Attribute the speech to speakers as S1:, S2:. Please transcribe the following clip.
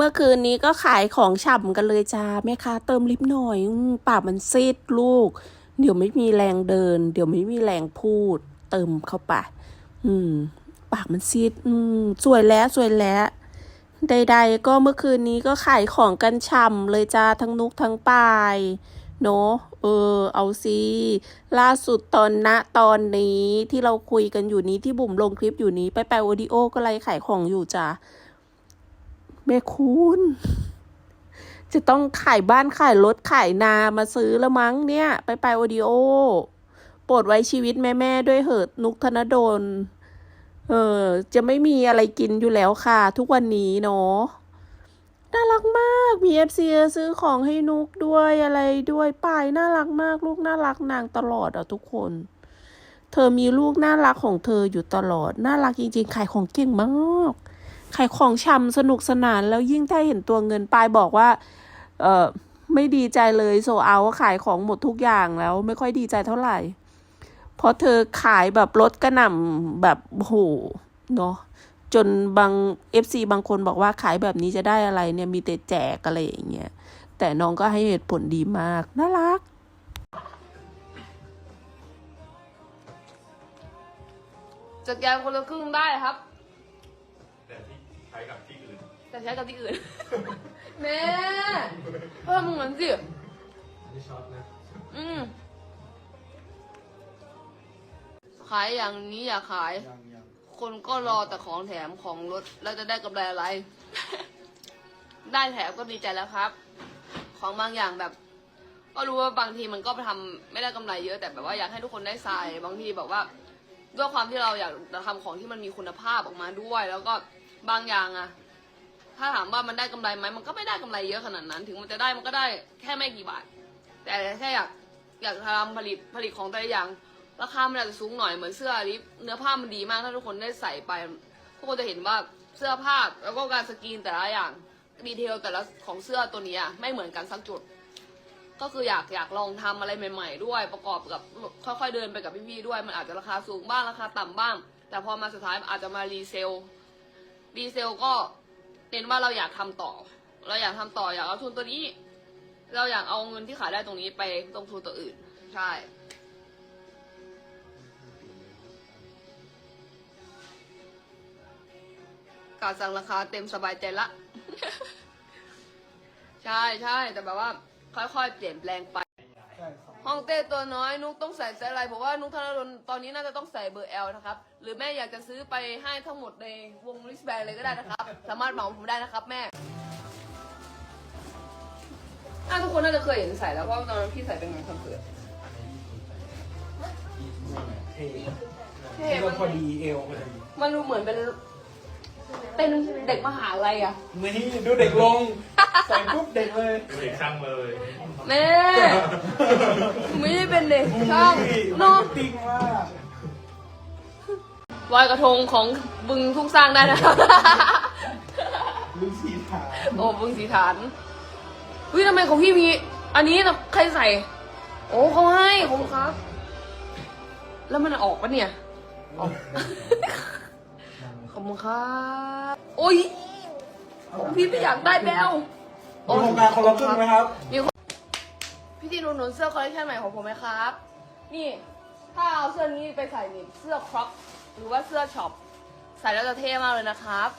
S1: มื่อคืนนี้ก็ขายของฉ่ำกันเลยจ้าแม่ค้าเติมลิปหน่อยอปากมันซีดลูก เดี๋ยวไม่มีแรงเดิน เดี๋ยวไม่มีแรงพูด เติมเข้าไปอืม ปากมันซีด อืม สวยแล้วสวยแล้ว ใด ๆ ก็เมื่อคืนนี้ก็ขายของกันฉ่ำเลยจ้าทั้งนุกทั้งปายเนาะเออ เอาสิล่าสุดตอนณตอนนี้ที่เราคุยกันอยู่นี้ที่บุ๋มลงคลิปอยู่นี้ไปไปโอดิโอก็ไลขายของอยู่จ้า แม่คุณจะต้องขายบ้านขายรถขายนามาซื้อแล้วมั้งเนี่ย ไปไปโอดิโอโปรดไว้ชีวิตแม่ๆด้วยเหอะนุกธนดล เออ จะไม่มีอะไรกินอยู่แล้วค่ะ ทุกวันนี้เนาะน่ารักมากมีเอฟซีซื้อของให้นุกด้วยอะไรด้วยป้ายน่ารักมาก ลูกน่ารักนางตลอดอะทุกคน เธอมีลูกน่ารักของเธออยู่ตลอด น่ารักจริงๆขายของเก่งมาก ขายของชำสนุกสนานแล้วยิ่งถ้าเห็นตัวเงินปายบอกว่า เออไม่ดีใจเลยโซเอาขายของหมดทุกอย่างแล้วไม่ค่อยดีใจเท่าไหร่เพราะเธอขายแบบลดกระหน่ำแบบโหเนาะจนบางเอฟซีบางคนบอกว่าขายแบบนี้จะได้อะไรเนี่ยมีแต่แจกอะไรอย่างเงี้ยแต่น้องก็ให้เหตุผลดีมาก น่ารัก
S2: จัดการคนละครึ่งได้ครับ
S3: ช้กับที่อื่น
S2: แต่ใช้กับที่อื่น แม่เพิ่มเหมือนสิ
S3: ไม่ชอบนะ
S2: อืมขายอย่างนี้อย่าขาย
S3: ยังยัง
S2: คนก็รอแต่ของแถมของลดแล้วจะได้กำไรอะไร ได้แถมก็ดีใจแล้วครับ ของบางอย่างแบบ ก็รู้ว่าบางทีมันก็ทำไม่ได้กำไรเยอะแต่แบบว่าอยากให้ทุกคนได้ใส่บางทีแบบว่า ด้วยความที่เราอยากจะทำของที่มันมีคุณภาพออกมาด้วย แล้วก็ บางอย่างอะถ้าถามว่ามันได้กำไรไหมมันก็ไม่ได้กำไรเยอะขนาดนั้น ถึงมันจะได้มันก็ได้แค่ไม่กี่บาท แต่แค่อยากอยากทำผลิตผลิตของแต่ละอย่าง ราคามันอาจจะสูงหน่อยเหมือนเสื้อลิปเนื้อผ้ามันดีมากถ้าทุกคนได้ใส่ไปทุกคนจะเห็นว่าเสื้อผ้าแล้วก็การสกรีนแต่ละอย่างดีเทลแต่ละของเสื้อตัวนี้อะไม่เหมือนกันสักจุด ก็คืออยากอยากลองทำอะไรใหม่ ๆ ด้วย ประกอบกับค่อยๆเดินไปกับพี่ๆด้วย มันอาจจะราคาสูงบ้างราคาต่ำบ้าง แต่พอมาสุดท้ายอาจจะมารีเซล รีเซลก็เน้นว่าเราอยากทำต่อ เราอยากทำต่ออยากเอาทุนตัวนี้ เราอยากเอาเงินที่ขายได้ตรงนี้ไปลงทุนตัวอื่น ใช่การสั่งราคาเต็มสบายใจละ ใช่ใช่แต่แบบว่า ค่อยๆ เปลี่ยนแปลงไป
S3: ใช่ ครับ
S2: ห้องเต้ตัวน้อยนุกต้องใส่ไซส์อะไรผมว่านุกธนดลตอนนี้น่าจะต้องใส่เบอร์ L นะครับ หรือแม่อยากจะซื้อไปให้ทั้งหมดในวงลิสแบนเลยก็ได้นะครับ สามารถเหมาผมได้นะครับแม่น่าทุกคนน่าจะเคยเห็นใส่แล้วเพราะว่าตอนนั้นพี่ใส่เป็นงานคอนเสิร์ต
S3: เท่
S2: เท่
S3: ก็
S2: มัน
S3: พอดีเอวพอดี
S2: มันดูเหมือนเป็นเป็นเด็กมหาลัยอะ
S3: นี่ดูเด็กลง ใส่ปุ๊บเด็กเลย
S4: เด็กช่างเลย
S2: แม่ไม่ได้เป็นเด็กช่าง
S3: บูลลี่
S2: เนาะ
S3: ติ๊งมาก
S2: ลอยกระทงของบึงทุ่งสร้างได้นะ
S3: ลูกสีขาว
S2: โอ้บึงสีฐานเฮ้ยทำไมของพี่มี อันนี้นะใครใส่ โอ้เขาให้ขอบคุณครับ แล้วมันออกปะเนี่ยออกขอบคุณครับโอ้ยของพี่ไม่อยากได้แบล
S3: มีโครงการคนละครึ่งไหมครับ
S2: มีพี่ทีหนุนหนุนเสื้อคอลเลคชันใหม่ของผมไหมครับ นี่ ถ้าเอาเสื้อนี้ไปใส่นี่เสื้อครอปหรือว่าเสื้อช็อป ใส่แล้วจะเท่มากเลยนะครับ